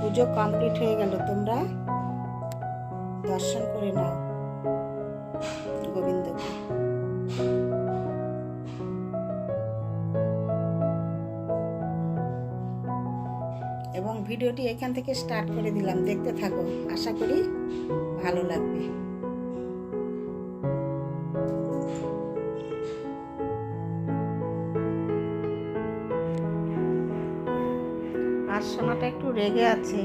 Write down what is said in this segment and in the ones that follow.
পুজো complete হয়ে গেল, তোমরা দর্শন করে নাও, গোবিন্দ। এবং ভিডিওটি এখান থেকে স্টার্ট করে দিলাম, দেখতে থাকো, আশা করি ভালো লাগবে। আর সোনাটা একটু রেগে আছে।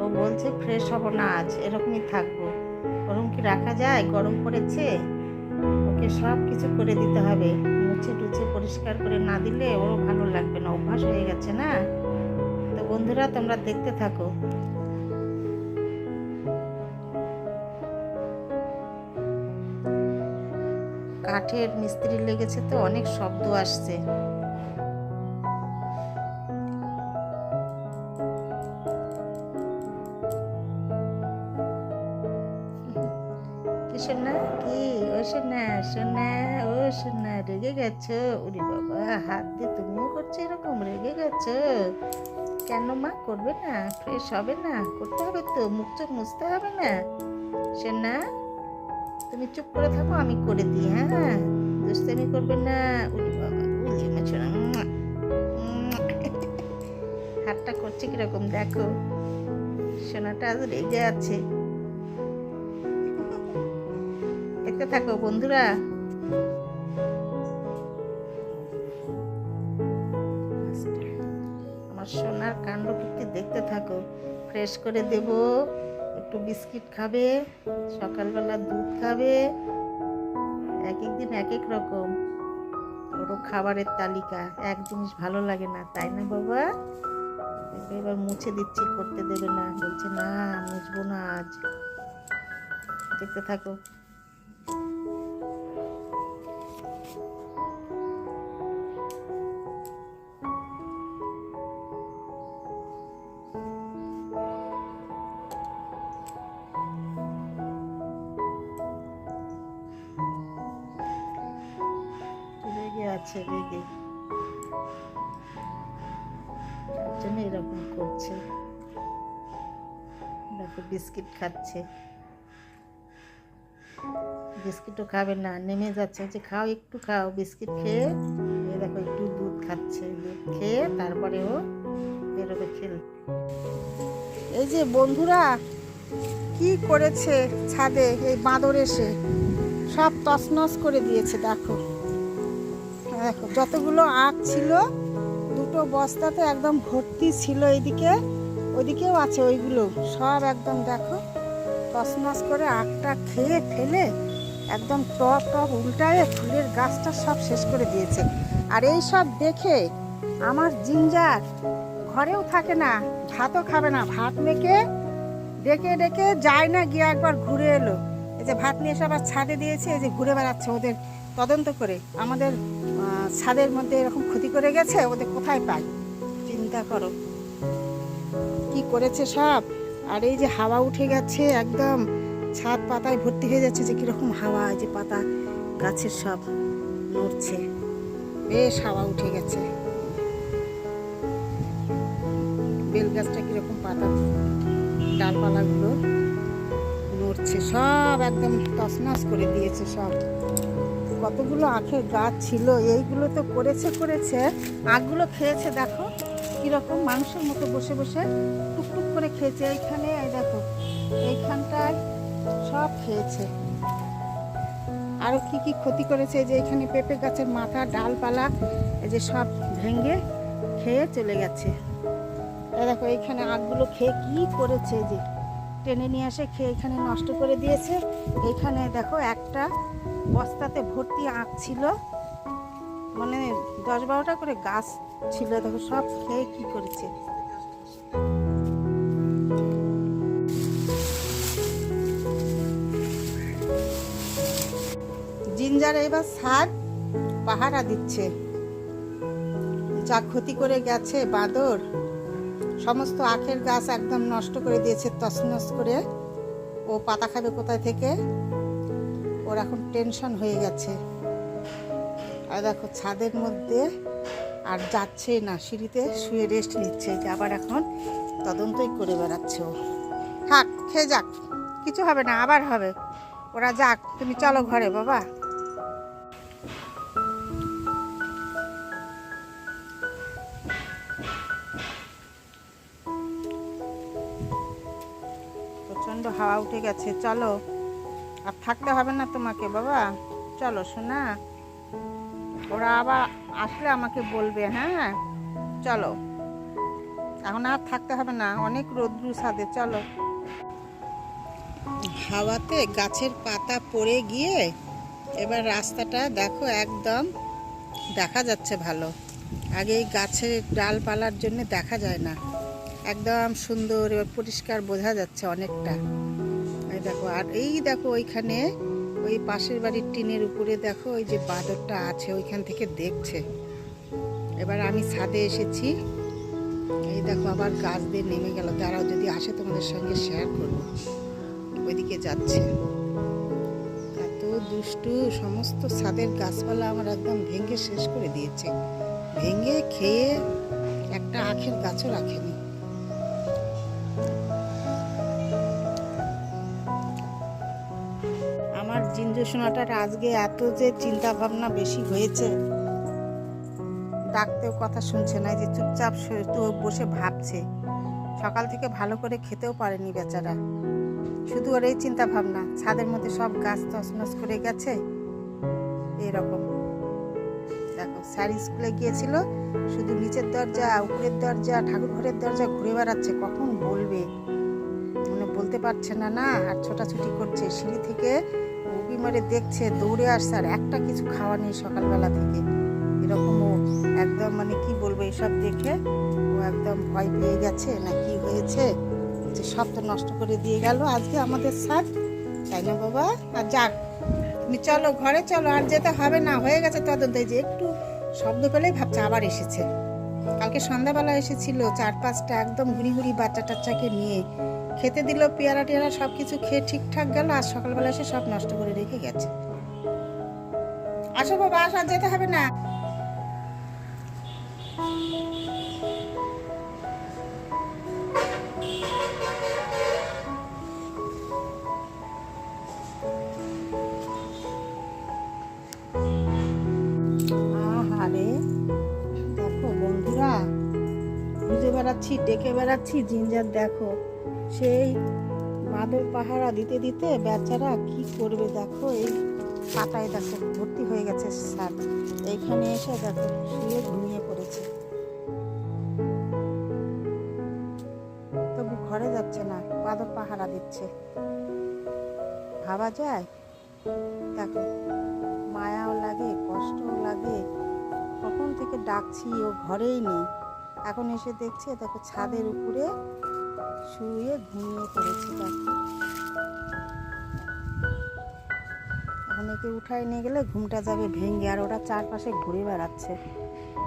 ও বলছে ফ্রেশ হব না আজ, এরকমই থাকব। গরম কি রাখা যায়? গরম পড়েছে? ওকে সব কিছু করে দিতে হবে। মুছে টুছে পরিষ্কার করে না দিলে ওরও ভালো লাগবে না, অভ্যাস হয়ে গেছে না? তো বন্ধুরা, তোমরা দেখতে থাকো। কাঠের মিস্ত্রি লেগেছে তো, অনেক শব্দ আসছে। সোনা রেগে গেছো। ওরে বাবা, হাত দিয়ে তুমিও করছ এরকম, রেগে গেছো। কেন মা, করবে না ফ্রেশ হবে না, করতে হবে তো, মুখ চোখ মুছতে হবে না। সোনা, তুমি চুপ করে থাকো, আমি করে দিই হ্যাঁ? দুষ্টামি করবে না উলি বাবা, উলি আমার। হাতটা করছে কীরকম, দেখো। সোনাটা আজ রেগে আছে। দেখতে থাকো বন্ধুরা। আমার কাণ্ড কীর্তি দেখতে থাকো। ফ্রেশ করে দেব। একটু বিস্কিট খাবে, সকালবেলা দুধ খাবে। এক এক দিন এক এক রকম। ওরও খাবারের তালিকা। এক জিনিস ভালো লাগে না, তাই না বাবা? এবার মুছে দিচ্ছি, করতে দেবে না। বলছে, না, মুছবো না আজ। দেখতে থাকো। আছে তার জন্য এরকম করছে। দেখো বিস্কিট খাচ্ছে। বিস্কিটও খাবে না, নেমে যাচ্ছে। যে খাও, একটু খাও, বিস্কিট খেয়ে দেখো একটু দুধ খাচ্ছে, দুধ খেয়ে তারপরে ও বেরোবে খেল এই যে বন্ধুরা, কি করেছে ছাদে, এই বাঁদর এসে? সব তছনছ করে দিয়েছে, দেখো। দেখো, যতগুলো আখ ছিল, দুটো বস্তাতে একদম ভর্তি ছিল এইদিকে ওইদিকেও আছে ওইগুলো। সব একদম দেখো, তছনছ করে আখটা খেয়ে ফেলে একদম টপ টপ উল্টায় ফুলের গাছটা সব শেষ করে দিয়েছে। আর এই সব দেখে আমার জিঞ্জার ঘরেও থাকে না, ভাতও খাবে না। ভাত মেখে ডেকে ডেকে যায় না, গিয়ে একবার ঘুরে এলো। এই যে ভাত নিয়ে এসে আবার ছাদে দিয়েছে, এই যে ঘুরে বেড়াচ্ছে ওদের তদন্ত করে। আমাদের ছাদের মধ্যে এরকম ক্ষতি করে গেছে, ওদের কোথায় পাই চিন্তা করো। কি করেছে সব? আর এই যে হাওয়া উঠে গেছে একদম, ছাদ পাতায় ভর্তি হয়ে যাচ্ছে যে কীরকম হাওয়া যে পাতা গাছের সব নড়ছে। বেশ হাওয়া উঠে গেছে। বেল গাছটা কীরকম পাতা, ডালপালাগুলো নড়ছে, সব একদম তছনছ করে দিয়েছে সব। কতগুলো আখের গাছ ছিল এইগুলো তো করেছে করেছে আখগুলো খেয়েছে, দেখো কীরকম মানুষের মতো বসে বসে টুকটুক করে খেয়েছে। এইখানে, এই দেখো, এইখানটায় সব খেয়েছে। আরও কি কি ক্ষতি করেছে যে এখানে পেঁপে গাছের মাথা, ডালপালা, এই যে সব ভেঙে খেয়ে চলে গেছে। এই দেখো, এইখানে আখগুলো খেয়ে কি করেছে যে টেনে নিয়ে আসে খেয়ে এখানে নষ্ট করে দিয়েছে। এখানে দেখো একটা বস্তাতে ভর্তি আঁক ছিল। মানে দশ বারোটা করে গাছ ছিল, দেখো সব খেয়ে কি করেছে। জিঞ্জার এবার সার পাহারা দিচ্ছে। যা ক্ষতি করে গেছে বাঁদর, সমস্ত আখের গাছ একদম নষ্ট করে দিয়েছে তছনছ করে। ও পাতা খাবে কোথায় থেকে? ওর এখন টেনশন হয়ে গেছে। আর দেখো ছাদের মধ্যে আর যাচ্ছে না, সিঁড়িতে শুয়ে রেস্ট নিচ্ছে। যে আবার এখন তদন্তই করে বেড়াচ্ছে ও। থাক, খেয়ে যাক, কিছু হবে না, আবার হবে। ওরা যাক, তুমি চলো ঘরে, বাবা। প্রচণ্ড হাওয়া উঠে গেছে, চলো। আর থাকতে হবে না তোমাকে, বাবা। চলো শোনা ওরা আবার আসলে আমাকে বলবে হ্যাঁ? চলো। এখন আর থাকতে হবে না, অনেক রোদ্রু ছাদে, চলো। হাওয়াতে গাছের পাতা পড়ে গিয়ে এবার রাস্তাটা দেখো একদম দেখা যাচ্ছে ভালো। আগে এই গাছের ডালপালার জন্য দেখা যায় না। একদম সুন্দর, এবার পরিষ্কার বোঝা যাচ্ছে অনেকটা। দেখো, আর এই দেখো ওইখানে, ওই পাশের বাড়ির টিনের উপরে দেখো, ওই যে বাদরটা আছে, ওইখান থেকে দেখছে। এবার আমি ছাদে এসেছি। এই দেখো আবার গাছ দিয়ে নেমে গেল। তারাও যদি আসে তোমাদের সঙ্গে শেয়ার করব। ওইদিকে যাচ্ছে। এত দুষ্টু, সমস্ত ছাদের গাছপালা আমার একদম ভেঙে শেষ করে দিয়েছে। ভেঙে খেয়ে একটা আখের গাছও রাখেনি। সোনাটার আজকে এত যে চিন্তা ভাবনা বেশি হয়েছে, ডাকতেও কথা শুনছে না যে চুপচাপ তো বসে ভাবছে। সকাল থেকে ভালো করে খেতেও পারেনি বেচারা। শুধু ওর এই চিন্তা ভাবনা ছাদের মধ্যে সব গাছ তছনছ করে গেছে এরকম দেখো, স্যার স্কুলে গিয়েছিল, শুধু নিচের দরজা, উপরের দরজা ঠাকুর ঘরের দরজা ঘুরে বেড়াচ্ছে, কখন বলবে? মানে বলতে পারছে না না, আর ছোটাছুটি করছে। সিঁড়ি থেকে মারে দেখছে, দৌড়ে আসছে, আর একটা কিছু খাওয়া নেই সকালবেলা থেকে। এরকম ও একদম মানে কি বলব, এসব দেখে ও একদম ভয় পেয়ে গেছে, না কি হয়েছে? যে সব তো নষ্ট করে দিয়ে গেল, আজকে আমাদের সাথ। তাই না বাবা? আর যাক, তুমি চলো, ঘরে চলো, আর যেতে হবে না, হয়ে গেছে তদন্ত। যে একটু শব্দ পেলেই ভাবছে আবার এসেছে। কালকে সন্ধ্যাবেলা এসেছিল, চার পাঁচটা একদম ঘুরি ঘুরি বাচ্চা টাচ্চাকে নিয়ে। খেতে দিল, পেয়ারা টিয়ারা সব কিছু খেয়ে ঠিকঠাক গেল আর সকালবেলা এসে সব নষ্ট করে রেখে গেছে। আসো বাবা আসো যেতে হবে না। দেখো বন্ধুরা বেড়াচ্ছি, ডেকে বেড়াচ্ছি, জিঞ্জার দেখো। সেই বাঁদর পাহারা দিতে দিতে বেচারা কি করবে দেখো, এই পাতায় দেখো, ভর্তি হয়ে গেছে সার এইখানে এসে দেখো, শুয়ে ঘুমিয়ে পড়েছে। তবু ঘরে যাচ্ছে না, বাঁদর পাহারা দিচ্ছে। ভাবা যায়? দেখো, মায়াও লাগে, কষ্টও লাগে। কখন থেকে ডাকছি ও ঘরেই নেই। এখন এসে দেখছে, দেখো ছাদের উপরে শুয়ে ঘুমিয়ে পড়েছে দেখো এখন একে উঠায় নিয়ে গেলে ঘুমটা যাবে ভেঙে, আর ওরা চারপাশে ঘুরে বেড়াচ্ছে।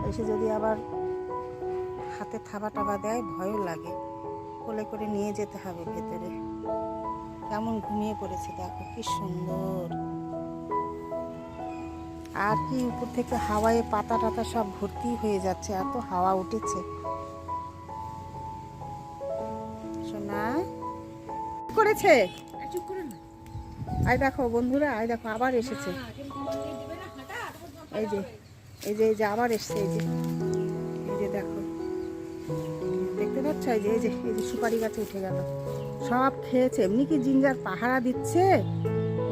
এসে যদি আবার হাতে থাবা টাবা দেয়, ভয়ও লাগে। কোলে করে নিয়ে যেতে হবে ভেতরে। কেমন ঘুমিয়ে পড়েছে দেখো, কি সুন্দর। আর কি উপর থেকে হাওয়ায় পাতা টাতা সব ভর্তি হয়ে যাচ্ছে, এত হাওয়া উঠেছে। করেছে আয় দেখো বন্ধুরা আয় দেখো আবার এসেছে। এই যে এই যে এই যে আবার এসছে এই যে। এই যে দেখো। দেখতে পাচ্ছ? এই যে এই যে এই যে সুপারি গাছে উঠে গেল। সব খেয়েছে। এমনি কি জিঞ্জার পাহারা দিচ্ছে?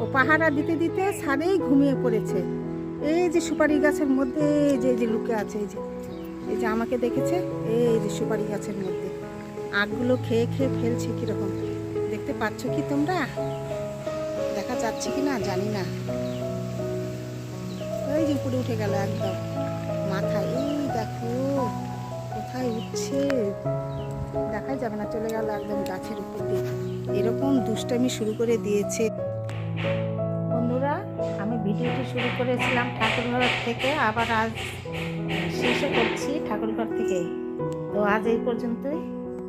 ও পাহারা দিতে দিতে ছাদেই ঘুমিয়ে পড়েছে। এই যে সুপারি গাছের মধ্যে এই যে এই যে লুকে আছে এই যে এই যে আমাকে দেখেছে? এই যে সুপারি গাছের মধ্যে। আখগুলো খেয়ে খেয়ে ফেলছে কীরকম? দেখতে পাচ্ছ কি তোমরা? দেখা যাচ্ছে কি না জানি না। ওই যে উপরে উঠে গেল একদম মাথায়। এই দেখো, কোথায় উঠছে? দেখাই যাবে না, চলে গেল একদম গাছের উপর এরকম দুষ্টামি শুরু করে দিয়েছে। বন্ধুরা, আমি ভিডিওটি শুরু করেছিলাম ঠাকুরঘর থেকে, আবার আজ শেষও করছি ঠাকুরঘর থেকে তো আজ এই পর্যন্তই।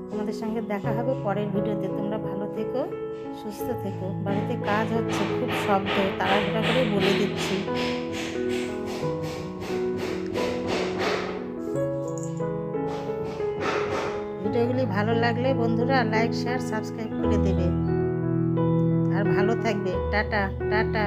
তোমাদের সঙ্গে দেখা হবে পরের ভিডিওতে। তোমরা থেকো, সুস্থ থেকো। বাড়িতে কাজ হচ্ছে, খুব শব্দ, তাড়াহুড়া করে বলে দিচ্ছি। ভিডিওগুলি ভালো লাগলে বন্ধুরা লাইক, শেয়ার, সাবস্ক্রাইব করে দেবে। আর ভালো থাকবে। Tata tata.